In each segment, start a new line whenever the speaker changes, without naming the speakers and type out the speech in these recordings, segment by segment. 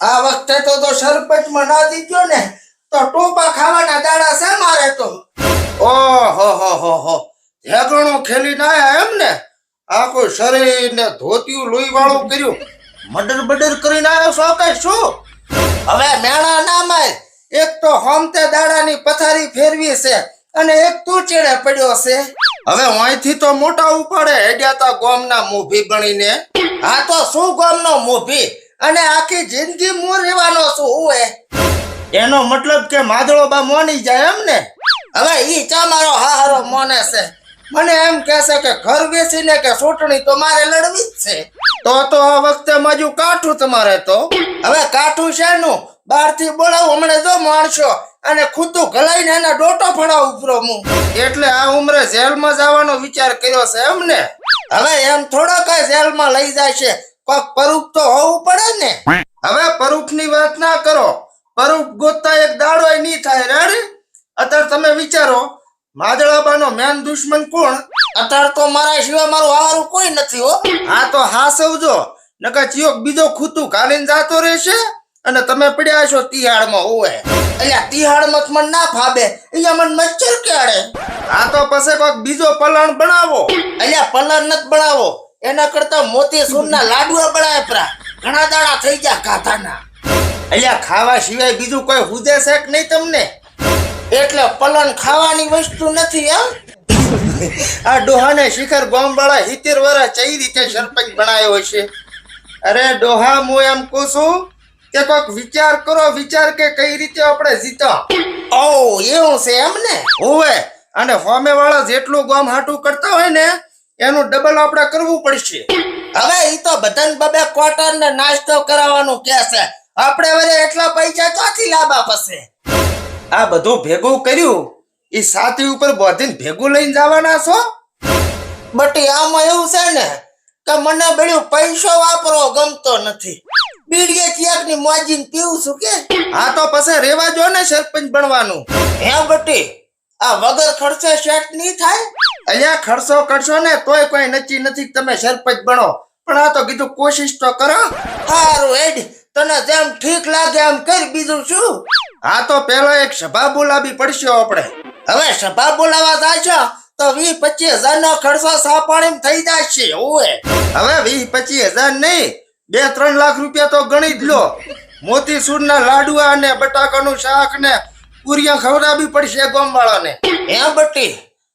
આ વખતે તો તો સરપંચમાં ના દીધો ને, તો ટોપા ખાવાના દાડા છે મારે તો. ઓહો, હો હો હો. ઝઘણું ખેલી ના એમ ને? આખું શરીર ને ધોતિયું લોહી વાળું કર્યું? મડર બડર કરીને આવ્યો છો કે શું? હવે મેણા ના માય, એક તો હોમતે દાડાની પથારી ફેરવી છે અને એક તું ચેડે પડ્યો છે. હવે અહીંથી તો મોટા ઉપાડે હેડ્યા તા ગોમના મોભી ગણીને. આ તો શું ગોમનો મોભી? અને આખી જિંદગી હું રહેવાનો છું હું એનો મતલબ કે માધળો બા મોની જાય એમ ને? હવે ઈ ચા મારો હારો મોને છે. મને એમ કહેશે કે ઘર બેસીને કે ચૂંટણી તો મારે લડવી જ છે. તો તો આ વખતે મજુ કાઠું તમારે તો. હવે કાઠું શેનું બહારથી બોલાવું, હમણાં જો માણસો. અને ખુદું ગલાઈને એના ડોટો ફળા ઉપરો હું એટલે આ ઉમરે જેલમાં જવાનો વિચાર કર્યો છે એમ ને? હવે એમ થોડો કઈ જેલમાં લઈ જાય છે. પરૂપ તો હોવું પડે ને. હવે પરૂપની વાત ના કરો. પરૂપ ગોતતા એક દાડો નહીં થાય. રેડ અત્યારે તમે વિચારો માદળાબાનો મેન દુશ્મન કોણ? અત્યારે તો મારા સિવાય મારું આવારું કોઈ નથી હો. હા તો હા સૌજો નકા ચિયોક બીજો ખૂતું કાલીન જાતો રહેશે અને તમે પડ્યા છો તિહાડમાં ઓવે. અહીંયા તિહાડમાં માં મને ના ફાબે અહીંયા મન મચ્છર ક્યારે હા તો પછી કોઈક બીજો પલણ બનાવો. અહીંયા પલણ નથી બનાવો. એના કરતા મોતી સોનના લાડવા બળાય પરા ઘણા દાડા થઈ ગયા કાથાના અહીંયા ખાવા સિવાય બીજું કોઈ હુદે છે કે નહીં તમને? એટલે પલન ખાવાની વસ્તુ નથી હા. આ ડોહાને શિખર ગોમવાળા હિતેર વરા ચઈ રીતે સરપંચ બનાવ્યો છે. અરે ડોહા હું એમ કહું છું કે કોઈક વિચાર કરો વિચાર કે કઈ રીતે આપણે જીતો. ઓ એવું છે એમ ને? હોવે. અને ફોમે વાળા જેટલું ગોમ હાટું કરતા હોય ને એનું ડબલ આપણે કરવું પડશે. હવે એ તો બધાને બબે ક્વાર્ટર ને નાસ્તો કરાવવાનું કે છે. આપણે હવે એટલા પૈસા ક્યાંથી લાંબા પસે? આ બધું ભેગું કર્યું એ સાથી ઉપર બોધીને ભેગું લઈને જવાના છો? બટી, આમાં એવું છે ને, કે મને બેડ્યું પૈસો વાપરો ગમતો નથી. બીડીએ ક્યાંકની મોજીને પીવું છું કે? હા તો પછી રેવા જો ને સરપંચ બનવાનું. હે બટી આ વગર ખર્ચે સેટ નહીં થાય? અહીંયા ખર્ચો કરશો ને તોય કોઈ નક્કી નથી તમે સરપંચ બનો. પણ આ તો કીધું કોશિશ તો કરો. સારું એડ તને જેમ ઠીક લાગે એમ કર બીજું શું? હા તો પેલો એક સભા બોલાવી પડશે આપણે. હવે સભા બોલાવા છે, તો વીસ પચીસ હજાર નો ખર્ચો સાપાણી થઈ જશે ઓએ હવે વીસ પચીસ હજાર નહીં, બે ત્રણ લાખ રૂપિયા તો ગણી જ લો. મોતીસૂર ના લાડવા અને બટાકાનું શાક ને પૂરિયા ખવડાવવી પડશે ગોમવાળાને. હે બટી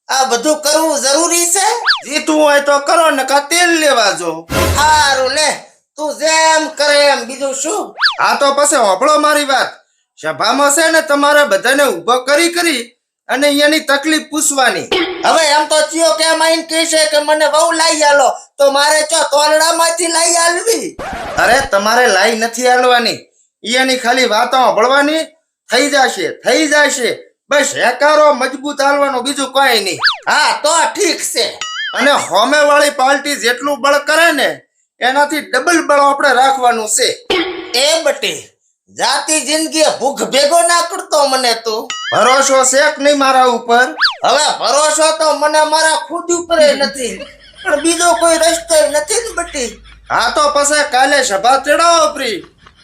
આ બધું કરવું જરૂરી છે? જીતવું હોય તો કરો ને કા તેલ લેવા જો. સારું લે તું જેમ કરે એમ. બીજું શું? આ તો પછી હોભળો મારી વાત. સભામાં છે ને તમારે બધાને ઊભો કરી કરી અને એની તકલીફ પૂછવાની. હવે એમ તો ચિયો કે માઈન કહે છે કે મને બહુ લઈ આલો તો મારે ચો તોલડામાંથી લઈ આલવી? અરે તમારે લઈ નથી આલવાની. એની ખાલી વાતો સાંભળવાની થઈ જશે થઈ જશે. બસ હેકારો મજબૂત હાલવાનું બીજું કઈ નહીં. હા તો ઠીક છે. અને હોમે વાળી પાર્ટી જેટલું બળ કરે ને એનાથી ડબલ બળ આપણે રાખવાનું છે. એ બટી જાતિ જિંદગી ભૂખ ભેગો ના કરતો મને તું. ભરોસો છે કે નહીં મારા ઉપર? હવે ભરોસો તો મને મારા ખુદ ઉપર નથી. પણ બીજો કોઈ રસ્તો નથી ને બટી. હા તો પછી કાલે સભા ચડાવો પ્રી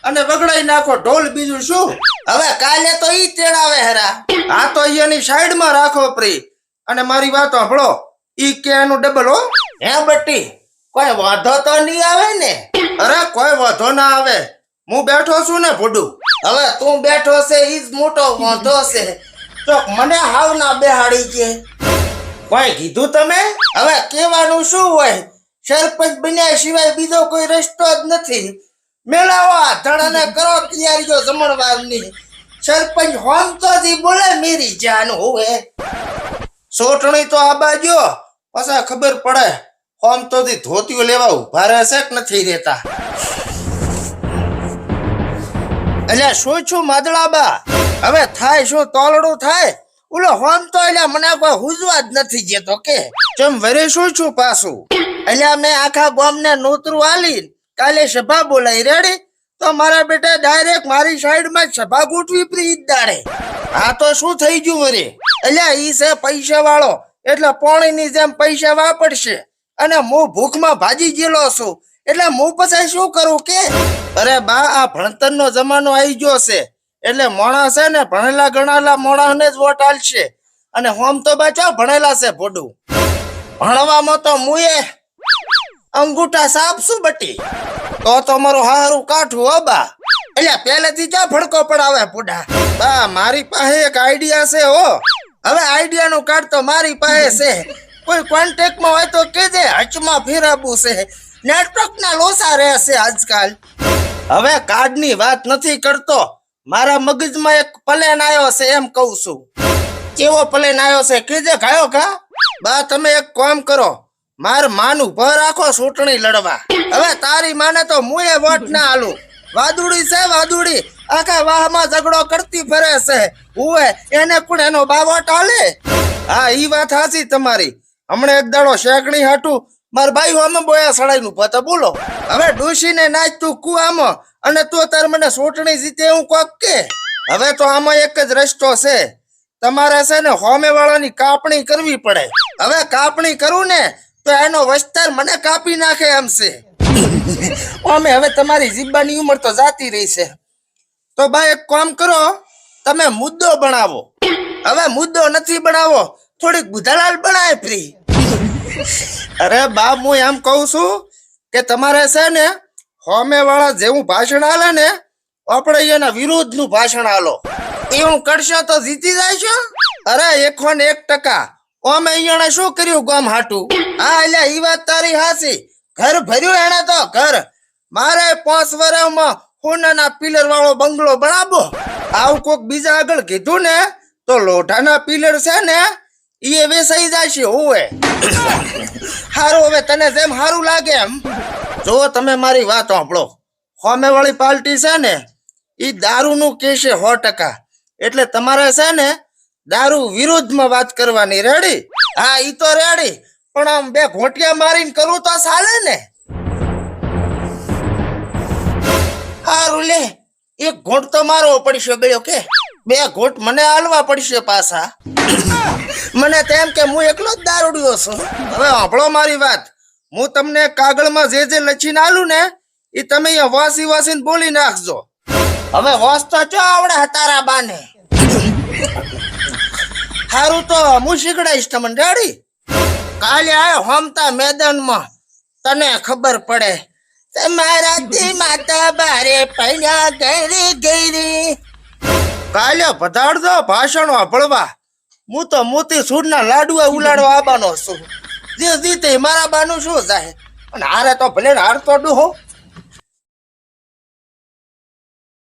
અને વગડાઈ નાખો ઢોલ બીજું શું? હવે કાલે તો ઈ તેડાવે હેરા. આ તો અહીંયાની સાઈડમાં રાખો પ્રી. અને મારી વાત સાંભળો. ઈ કે એનું ડબલ હો? હે બટી કોઈ વાંધો તો નહીં આવે ને? અરે કોઈ વાંધો ના આવે. હું બેઠો છું ને ભૂડું. હવે તું બેઠો છે, ઈ જ મોટો વાંધો છે. તો મને હાવ ના બેહાડી છે કોઈ કીધું તમે? હવે કહેવાનું શું હોય? સરપંચ બન્યા સિવાય બીજો કોઈ રસ્તો જ નથી. મેળાવો ધડાને કરો તૈયારીઓ જમણવારની સરપંચ હોમ તો જી બોલે, મેરી જાન હોવે. સોટણી તો આ બાજુ, પાછા ખબર પડે, હોમ તો જી ધોતીઓ લેવા ઊભા રહેશે કે નથી રહેતા. એટલે શું છું માદળાબા? હવે થાય શું, તોલડું થાય? ઓલો હોમ તો એટલે મને કોઈ હુજવા જ નથી જતો કે. ચમ વરે શું છું પાછું? એટલે મેં આખા ગામને નોતરું આલી કાલે સભા બોલાઈ, રેડી? તો મારા બેટા ડાયરેક્ટ મારી સાઈડમાં માં સભા ગોઠવી પ્રી દાડે. આ તો શું થઈ ગયું વરે? એટલે ઈ છે પૈસા વાળો એટલે પોણીની જેમ પૈસા વાપરશે. અને હું ભૂખમાં ભાજી ગયેલો છું. એટલે હું પછી શું કરું કે? અરે બા, આ ભણતરનો જમાનો આવી ગયો છે. એટલે મોણા છે ને, ભણેલા ગણાલા મોણાને જ વોટ આલશે. અને હોમ તો બચાવ ભણેલા છે ભોડું? ભણવામાં તો મુએ અંગૂઠા સાપ શું બટી? તો તમારું હારું કાઠું હો બા એટલે પહેલેથી ક્યાં ભડકો પડાવે પુડા? બા, મારી પાસે એક આઈડિયા છે હો. હવે આઈડિયા નું કાર્ડ તો મારી પાસે છે. કોઈ કોન્ટેક્ટમાં હોય તો કેજે હચમાં ફેરાવું છે. નેટવર્ક ના લોસા રહેશે આજકાલ. હવે કાર્ડની વાત નથી કરતો. મારા મગજમાં એક પ્લેન આવ્યો છે, એમ કહું છું. કેવો પ્લેન આવ્યો છે? કેજે ગાયો કા બા, તમે એક કામ કરો. માર માનું ભર આખો ચૂંટણી લડવા. હવે તારી માને તો મુએ વોટ ના આલું. વાદુડી છે, વાદુડી. આખા વાહમાં ઝઘડો કરતી ફરે છે. ઉવે, એને કોણ એનો બાવટ આલે? હા, ઈ વાત હાચી તમારી. હમણે એક દાડો શેકણી હાટું. માર ભાઈ અમે બોયા સડાઈ નું પતા બોલો. હવે ડોશીને નાચ તું કુવામાં અને તું તાર મને ચૂંટણી જીતે હું કોક કે? હવે તો આમાં એક જ રસ્તો છે. તમારે છે ને હોમે વાળાની કાપણી કરવી પડે. હવે કાપણી કરું ને તો એનો વસ્તાર મને કાપી નાખે એમ છે. અમે હવે તમારી જીબ્બાની ઉંમર તો જાતી રહી છે. તો બા, એક કામ કરો, તમે મુદ્દો બનાવો. હવે મુદ્દો નથી બનાવો, થોડીક બુધાલાલ બનાય ફ્રી. અરે બા, હું એમ કહું છું કે તમારે છે ને હોમે વાળા જેવું ભાષણ આલે ને, આપણે એના વિરુદ્ધનું ભાષણ આલો. એવું કરશો તો જીતી જાય અરે, એક ને એક ટકા. ઓમે અહીંયા શું કર્યું ગામ હાટું? હા એટલે ઈ વાત તારી હાસી ઘર ભર્યું એને તો, ઘર. મારે પાંચ વર્ષમાં સોનાના પિલર વાળો બંગલો બનાવો આવું કોક બીજા આગળ કીધું ને, તો લોઢાના પિલર છે ને એ વેસાઈ જશે હોવે હારું, હવે તને જેમ હારું લાગે એમ. જો તમે મારી વાત સાંભળો. હોમે વાળી પાર્ટી છે ને એ દારૂ નું કેશે સો ટકા. એટલે તમારે છે ને, દારૂ વિરુદ્ધમાં વાત કરવાની. રેડી હા, ઈ તો રેડી પણ આમ બે ઘોટિયા મારીને કરું તો ચાલે ને. સારું લે, એક ઘોટ તો મારવો પડશે બેયો કે. બે ઘોટ મને હાલવા પડશે પાછા. મને તેમ કે હું એકલો જ દારૂડિયો છું. હવે સાંભળો મારી વાત. હું તમને કાગળમાં જે જે લખીને આલું ને એ તમે અહીંયા વાસી વાસીને બોલી નાખજો. હવે વાંચતો ચો આવડે તારા બાને? સારું તો હું શીખડાઈશ તમને, રેડી? કાલે આવ્યો હમતા મેદાનમાં તને ખબર પડે તમારાથી માતા બારે પૈણા ગરી ગરી. કાલે પધારજો, ભાષણો ભળવા. હું તો મોતી સૂરના લાડુઆ ઉલાડવા આવવાનો છું. જે જીતે મારા બાનું શું જાય અને હારે તો ભલે હારતો ડુહો.